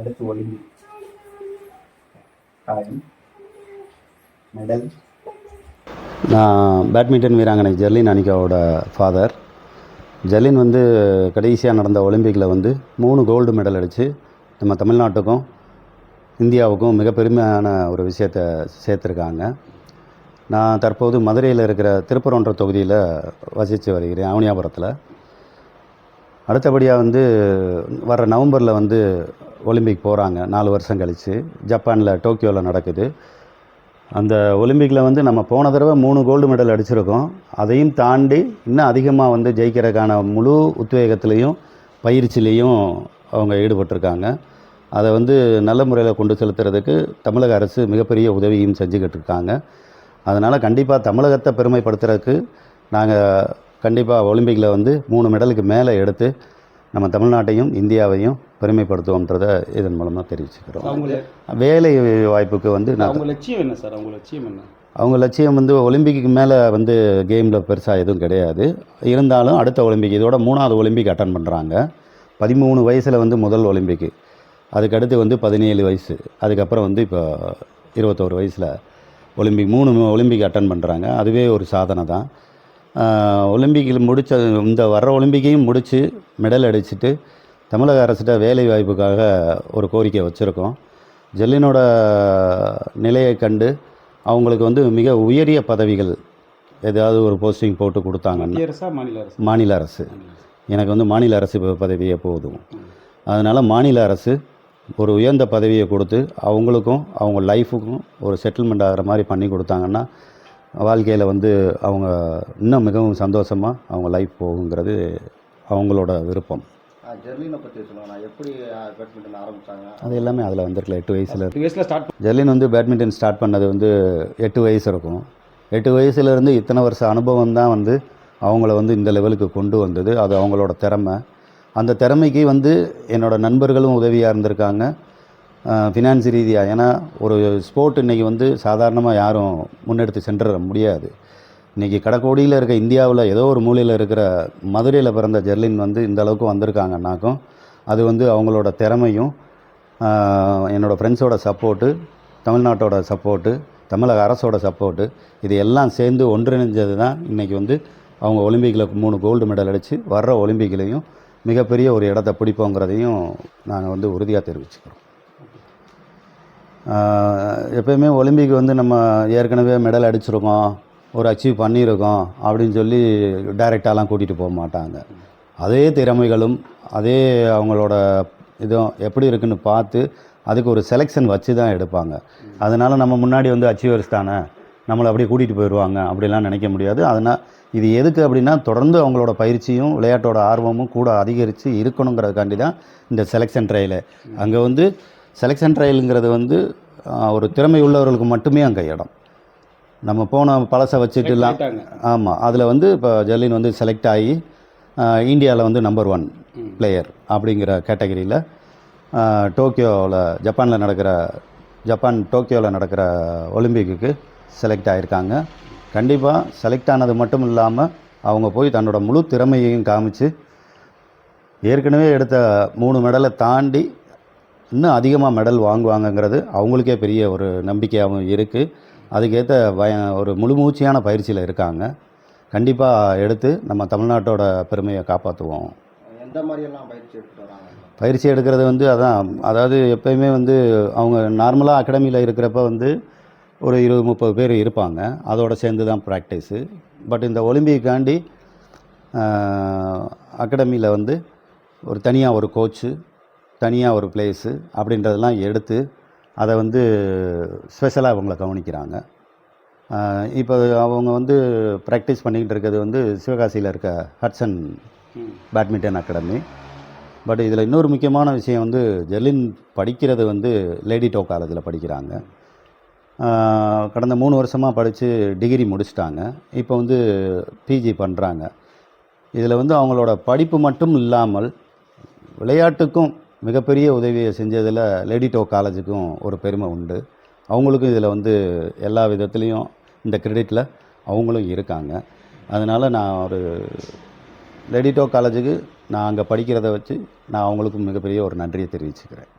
அடுத்து ஒலிம்பிக். காயம் மெடல். நான் பேட்மிண்டன் வீராங்கனை ஜெர்லின் அனிகாவோட ஃபாதர் ஜெர்லின் வந்து கடைசியாக நடந்த ஒலிம்பிக்கில் வந்து மூணு கோல்டு மெடல் அடித்து நம்ம தமிழ்நாட்டுக்கும் இந்தியாவுக்கும் மிக பெருமையான ஒரு விஷயத்தை சேர்த்துருக்காங்க. நான் தற்போது மதுரையில் இருக்கிற திருப்பரன்ற தொகுதியில் வசித்து வருகிறேன் அவனியாபுரத்தில். அடுத்தபடியாக வந்து வர நவம்பரில் வந்து ஒலிம்பிக் போகிறாங்க நாலு வருஷம் கழித்து ஜப்பானில் டோக்கியோவில் நடக்குது. அந்த ஒலிம்பிக்கில் வந்து நம்ம போன தடவை மூணு கோல்டு மெடல் அடிச்சிருக்கோம். அதையும் தாண்டி இன்னும் அதிகமாக வந்து ஜெயிக்கிறதுக்கான முழு உத்வேகத்துலேயும் பயிற்சியிலையும் அவங்க ஈடுபட்டிருக்காங்க. அதை வந்து நல்ல முறையில் கொண்டு செலுத்துறதுக்கு தமிழக அரசு மிகப்பெரிய உதவியும் செஞ்சுக்கிட்டு இருக்காங்க. அதனால் கண்டிப்பாக தமிழகத்தை பெருமைப்படுத்துறதுக்கு நாங்கள் கண்டிப்பாக ஒலிம்பிக்கில் வந்து மூணு மெடலுக்கு மேலே எடுத்து நம்ம தமிழ்நாட்டையும் இந்தியாவையும் பெருமைப்படுத்துவோன்றதை இதன் மூலமாக தெரிவிச்சுக்கிறோம். வேலை வாய்ப்புக்கு வந்து நான் அவங்க லட்சியம் என்ன சார்? அவங்க லட்சியம் என்ன? அவங்க லட்சியம் வந்து ஒலிம்பிக்கு மேலே வந்து கேமில் பெருசாக எதுவும் கிடையாது. இருந்தாலும் அடுத்த ஒலிம்பிக் இதோட மூணாவது ஒலிம்பிக் அட்டன் பண்ணுறாங்க பதிமூணு வயசில் வந்து முதல் ஒலிம்பிக்கு அதுக்கடுத்து வந்து பதினேழு வயசு. அதுக்கப்புறம் வந்து இப்போ இருபத்தோரு வயசில் ஒலிம்பிக் மூணு ஒலிம்பிக் அட்டன் பண்ணுறாங்க அதுவே ஒரு சாதனை தான். ஒலிம்பிக்கில் முடித்த இந்த வர்ற ஒலிம்பிக்கையும் முடித்து மெடல் அடிச்சுட்டு தமிழக அரசிட்ட வேலை வாய்ப்புக்காக ஒரு கோரிக்கை வச்சுருக்கோம். ஜெல்லினோட நிலையை கண்டு அவங்களுக்கு வந்து மிக உயரிய பதவிகள் ஏதாவது ஒரு போஸ்டிங் போட்டு கொடுத்தாங்கன்னா மாநில அரசு? மாநில அரசு. எனக்கு வந்து மாநில அரசு பதவியே போதும். அதனால் மாநில அரசு ஒரு உயர்ந்த பதவியை கொடுத்து அவங்களுக்கும் அவங்க லைஃபுக்கும் ஒரு செட்டில்மெண்ட் ஆகிற மாதிரி பண்ணி கொடுத்தாங்கன்னா வாழ்க்கையில் வந்து அவங்க இன்னும் மிகவும் சந்தோஷமாக அவங்க லைஃப் போகுங்கிறது அவங்களோட விருப்பம். ஜெர்லினை பற்றி எப்படி பேட்மிண்டன் ஆரம்பித்தாங்க அது எல்லாமே அதில் வந்திருக்கல எட்டு வயசில் எட்டு வயசுல ஸ்டார்ட் ஜெர்லின் வந்து பேட்மிண்டன் ஸ்டார்ட் பண்ணது வந்து எட்டு வயசு இருக்கும். எட்டு வயசுலேருந்து இத்தனை வருஷ அனுபவம் தான் வந்து அவங்கள வந்து இந்த லெவலுக்கு கொண்டு வந்தது. அது அவங்களோட திறமை. அந்த திறமைக்கு வந்து என்னோட நண்பர்களும் உதவியாக இருந்திருக்காங்க. ஃபினான்ஸ் ரீதியாக ஏன்னா ஒரு ஸ்போர்ட் இன்றைக்கி வந்து சாதாரணமாக யாரும் முன்னெடுத்து சென்ற முடியாது. இன்றைக்கி கடக்கோடியில் இருக்க இந்தியாவில் ஏதோ ஒரு மூலையில் இருக்கிற மதுரையில் பிறந்த ஜெர்லின் வந்து இந்த அளவுக்கு வந்திருக்காங்கன்னாக்கும் அது வந்து அவங்களோட திறமையும் என்னோடய ஃப்ரெண்ட்ஸோட சப்போர்ட்டு தமிழ்நாட்டோட சப்போர்ட்டு தமிழக அரசோட சப்போர்ட்டு இது எல்லாம் சேர்ந்து ஒன்றிணைஞ்சது தான் இன்றைக்கி வந்து அவங்க ஒலிம்பிக்கில் மூணு கோல்டு மெடல் அடித்து வர்ற ஒலிம்பிக்லேயும் மிகப்பெரிய ஒரு இடத்த பிடிப்போங்கிறதையும் நாங்கள் வந்து உறுதியாக தெரிவிச்சுக்கிறோம். எப்பயுமே ஒலிம்பிக் வந்து நம்ம ஏற்கனவே மெடல் அடிச்சிருக்கோம் ஒரு அச்சீவ் பண்ணியிருக்கோம் அப்படின்னு சொல்லி டைரெக்டாலாம் கூட்டிகிட்டு போக மாட்டாங்க. அதே திறமைகளும் அதே அவங்களோட இதுவும் எப்படி இருக்குன்னு பார்த்து அதுக்கு ஒரு செலெக்ஷன் வச்சு தான் எடுப்பாங்க. அதனால் நம்ம முன்னாடி வந்து அச்சீவர்ஸ் தானே நம்மளை அப்படியே கூட்டிகிட்டு போயிடுவாங்க அப்படிலாம் நினைக்க முடியாது. அதனால் இது எதுக்கு அப்படின்னா தொடர்ந்து அவங்களோட பயிற்சியும் விளையாட்டோட ஆர்வமும் கூட அதிகரித்து இருக்கணுங்கிறதுக்காண்டி தான் இந்த செலெக்ஷன் ட்ரையலு அங்கே வந்து செலெக்ஷன் ட்ரையலுங்கிறது வந்து ஒரு திறமை உள்ளவர்களுக்கு மட்டுமே அங்கே இடம். நம்ம போன பழசை வச்சுட்டுலாம் பண்ணிட்டாங்க. ஆமாம் அதில் வந்து இப்போ ஜெர்லின் வந்து செலக்ட் ஆகி இந்தியாவில் வந்து நம்பர் ஒன் பிளேயர் அப்படிங்கிற கேட்டகரியில் டோக்கியோவில் ஜப்பானில் நடக்கிற ஜப்பான் டோக்கியோவில் நடக்கிற ஒலிம்பிக்குக்கு செலக்ட் ஆகியிருக்காங்க கண்டிப்பாக செலக்ட் ஆனது மட்டும் இல்லாமல் அவங்க போய் தன்னோட முழு திறமையையும் காமிச்சு ஏற்கனவே எடுத்த மூணு மெடலை தாண்டி இன்னும் அதிகமாக மெடல் வாங்குவாங்கங்கிறது அவங்களுக்கே பெரிய ஒரு நம்பிக்கையாகவும் இருக்குது அதுக்கேற்ற பய ஒரு முழுமூச்சியான பயிற்சியில் இருக்காங்க. கண்டிப்பாக எடுத்து நம்ம தமிழ்நாட்டோட பெருமையை காப்பாற்றுவோம் எந்த மாதிரியெல்லாம் பயிற்சி எடுத்துட்டு வராங்க? பயிற்சி எடுக்கிறது வந்து அதான் அதாவது எப்பயுமே வந்து அவங்க நார்மலாக அகாடமியில் இருக்கிறப்ப வந்து ஒரு இருபது முப்பது பேர் இருப்பாங்க. அதோட சேர்ந்து தான் ப்ராக்டிஸு பட் இந்த ஒலிம்பிக்காண்டி அகாடமியில் வந்து ஒரு தனியாக ஒரு கோச்சு தனியாக ஒரு பிளேஸு அப்படின்றதெல்லாம் எடுத்து அதை வந்து ஸ்பெஷலாக அவங்கள கவனிக்கிறாங்க. இப்போ அவங்க வந்து ப்ராக்டிஸ் பண்ணிக்கிட்டு இருக்கிறது வந்து சிவகாசியில் இருக்க ஹட்சன். பேட்மிண்டன் அகாடமி பட் இதில் இன்னொரு முக்கியமான விஷயம் வந்து ஜெர்லின் படிக்கிறது வந்து லேடி டோ காலேஜில் படிக்கிறாங்க. கடந்த மூணு வருஷமாக படித்து டிகிரி முடிச்சிட்டாங்க. இப்போ வந்து பிஜி பண்ணுறாங்க இதில் வந்து அவங்களோட படிப்பு மட்டும் இல்லாமல் விளையாட்டுக்கும் மிகப்பெரிய உதவியை செஞ்சதில் லேடி டோ காலேஜுக்கும் ஒரு பெருமை உண்டு. அவங்களுக்கும் இதில் வந்து எல்லா விதத்துலேயும் இந்த கிரெடிட்டில் அவங்களும் இருக்காங்க. அதனால் நான் ஒரு ரெடிட்டோ காலேஜுக்கு நான் அங்கே படிக்கிறத வச்சு நான் அவங்களுக்கும் மிகப்பெரிய ஒரு நன்றியை தெரிவிச்சுக்கிறேன்.